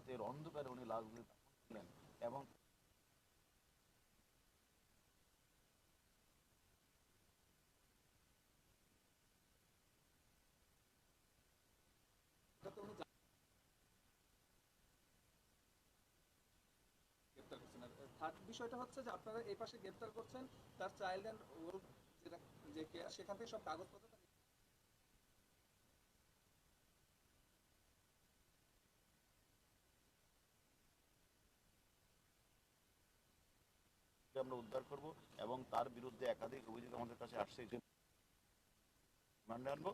রাতের অন্ধকারে উনি লাশগুলি দাফন এবং বিষয়টা হচ্ছে যে আপনারা এই পাশে গ্রেপ্তার করছেন, তার চাইল্ড অ্যান্ড ওয়েলথ যেটা যে সেখান থেকে সব কাগজপত্র আমরা উদ্ধার করব এবং তার বিরুদ্ধে একাধিক অভিযোগ আমাদের কাছে আসছে। রিমান্ডে আনব।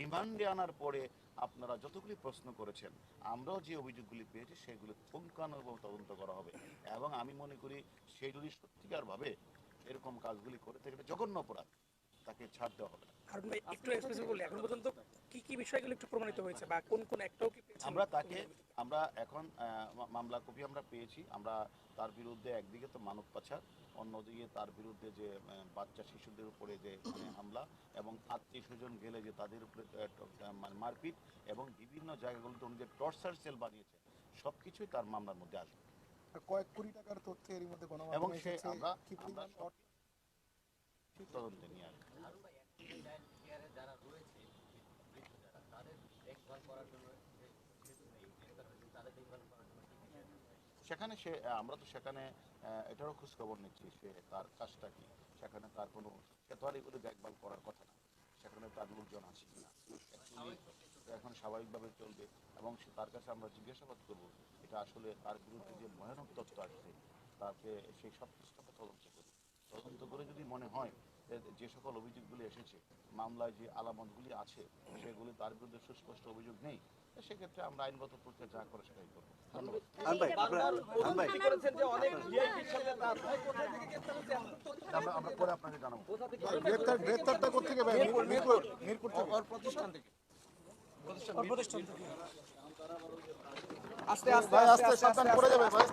রিমান্ডে আনার পরে আপনারা যতগুলি প্রশ্ন করেছেন, আমরাও যে অভিযোগগুলি পেয়েছি সেগুলি পুঙ্খানুপুঙ্খ তদন্ত করা হবে। এবং আমি মনে করি সে যদি সত্যিকার ভাবে এরকম কাজগুলি করে থাকে জঘন্য অপরাধ, তাকে ছাড় দেওয়া হবে ভাই, একটু এক্সপ্রেসিভ বললে এখন পর্যন্ত কি কি বিষয়গুলো একটু প্রমাণিত হয়েছে বা কোন কোন একটাও কি আমরা তাকে আমরা এখন মামলা কপি আমরা পেয়েছি। আমরা তার বিরুদ্ধে একদিকে তো মানব পাচার অন্যদিকে তার বিরুদ্ধে যে বাচ্চা শিশুদের উপরে যে মানে হামলা এবং আত্মীয় স্বজন গেলে যে তাদের উপরে মানে মারপিট এবং বিভিন্ন জায়গাগুলোতে উনি যে টর্চার সেল বানিয়েছে সব কিছুই তার মামলার মধ্যে আসবে। কয়েক কোটি টাকার তথ্য এরই মধ্যে এবং সে আমরা তদন্তে নিয়ে আসব যারা রয়েছে মৃত যারা তাদের দেখভাল করার জন্য যে যেহেতু নেই গ্রেপ্তার হয়েছে তাদের দেখভাল করার জন্য কি কি সেখানে সে আমরা তো সেখানে এটারও খোঁজ খবর নিচ্ছি সে তার কাজটা কি। সেখানে তার কোনো সে তো আর এগুলো দেখভাল করার কথা না। সেখানে তার লোকজন আছে কিনা Actually, এখন স্বাভাবিকভাবে চলবে এবং সে তার কাছে আমরা জিজ্ঞাসাবাদ করব এটা আসলে তার বিরুদ্ধে যে ভয়ানক তথ্য আসছে তাকে সেই সব কিছু আমরা তদন্ত করব তদন্ত করে যদি মনে হয় যে সকল অভিযোগগুলি এসেছে মামলায় যে আলামতগুলি আছে সেগুলি তার বিরুদ্ধে সুস্পষ্ট অভিযোগ নেই সেক্ষেত্রে আমরা আইনগত প্রক্রিয়া যা করে সেটাই করব। আমরা পরে আপনাকে জানাব। গ্রেপ্তার গ্রেপ্তারটা কোথেকে ভাই? মিরপুর মিরপুর মিরপুর। থেকে। ওর প্রতিষ্ঠান থেকে। প্রতিষ্ঠান থেকে। আস্তে আস্তে আস্তে সাবধান পড়ে যাবে ভাই।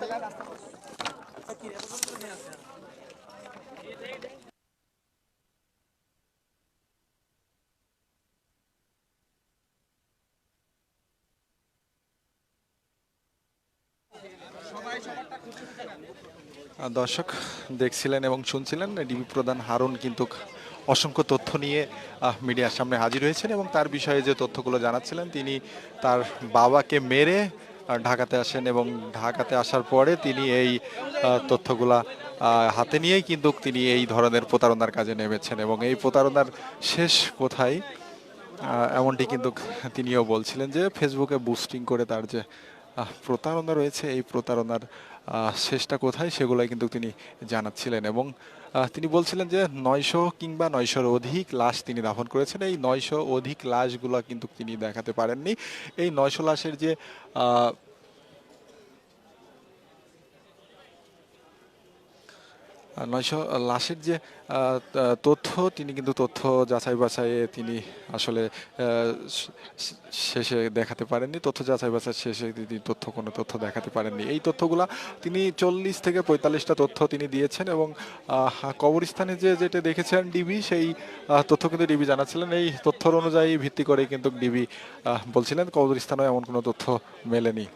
আহ, দর্শক, দেখছিলেন এবং শুনছিলেন ডিবি প্রধান হারুন কিন্তু অসংখ্য তথ্য নিয়ে মিডিয়ার সামনে হাজির হয়েছেন এবং তার বিষয়ে যে তথ্যগুলো জানাচ্ছিলেন, তিনি তার বাবাকে মেরে ঢাকাতে আসেন এবং ঢাকাতে আসার পরে তিনি এই তথ্যগুলা হাতে নিয়েই কিন্তু তিনি এই ধরনের প্রতারণার কাজে নেমেছেন এবং এই প্রতারণার শেষ কোথায়? এমনটি কিন্তু তিনিও বলছিলেন যে, ফেসবুকে বুস্টিং করে তার যে প্রতারণা রয়েছে, এই প্রতারণার শেষটা কোথায় সেগুলাই কিন্তু তিনি জানাচ্ছিলেন এবং তিনি বলছিলেন যে নয়শো কিংবা নয়শোর অধিক লাশ তিনি দাফন করেছেন। এই নয়শো অধিক লাশগুলো কিন্তু তিনি দেখাতে পারেননি। এই নয়শো লাশের যে নয়শো লাশের যে তথ্য, তিনি কিন্তু তথ্য যাচাই বাছাইয়ে তিনি আসলে শেষে দেখাতে পারেননি। তথ্য যাচাই বাছাই শেষে তিনি তথ্য, কোনো তথ্য দেখাতে পারেননি। এই তথ্যগুলা তিনি চল্লিশ থেকে পঁয়তাল্লিশটা তথ্য তিনি দিয়েছেন এবং কবরস্থানে যে, যেটা দেখেছেন ডিবি, সেই তথ্য কিন্তু ডিবি জানাচ্ছিলেন। এই তথ্যর অনুযায়ী ভিত্তি করে কিন্তু ডিবি বলছিলেন কবরস্থানেও এমন কোনো তথ্য মেলেনি।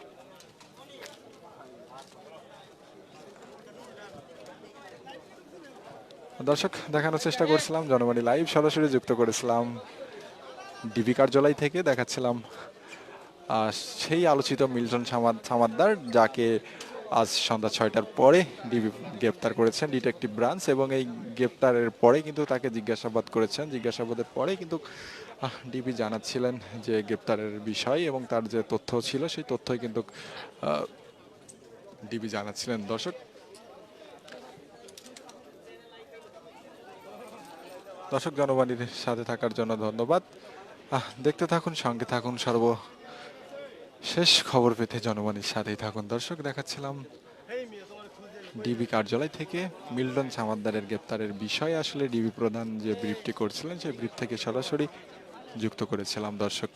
দর্শক, দেখানোর চেষ্টা করছিলাম জনবাণী লাইভ সরাসরি যুক্ত করেছিলাম। ডিবি কার্যালয় থেকে দেখাচ্ছিলাম সেই আলোচিত মিল্টন সামাদ সামাদ্দার, যাকে আজ সন্ধ্যা ছয়টার পরে ডিবি গ্রেপ্তার করেছেন ডিটেকটিভ ব্রাঞ্চ এবং এই গ্রেপ্তারের পরে কিন্তু তাকে জিজ্ঞাসাবাদ করেছেন। জিজ্ঞাসাবাদের পরে কিন্তু ডিবি জানাচ্ছিলেন যে গ্রেপ্তারের বিষয় এবং তার যে তথ্য ছিল, সেই তথ্যই কিন্তু ডিবি জানাচ্ছিলেন। দর্শক দর্শক জনবাণীর সাথে থাকার জন্য ধন্যবাদ। দেখতে থাকুন, সঙ্গে থাকুন সর্ব শেষ খবর পেতে জনবাণীর সাথেই থাকুন। দর্শক, দেখাচ্ছিলাম ডিবি কার্যালয় থেকে মিল্টন সামাদ্দারের গ্রেপ্তারের বিষয়ে। আসলে ডিবি প্রধান যে ব্রিফটি করছিলেন, সেই ব্রিফ থেকে সরাসরি যুক্ত করেছিলাম দর্শক।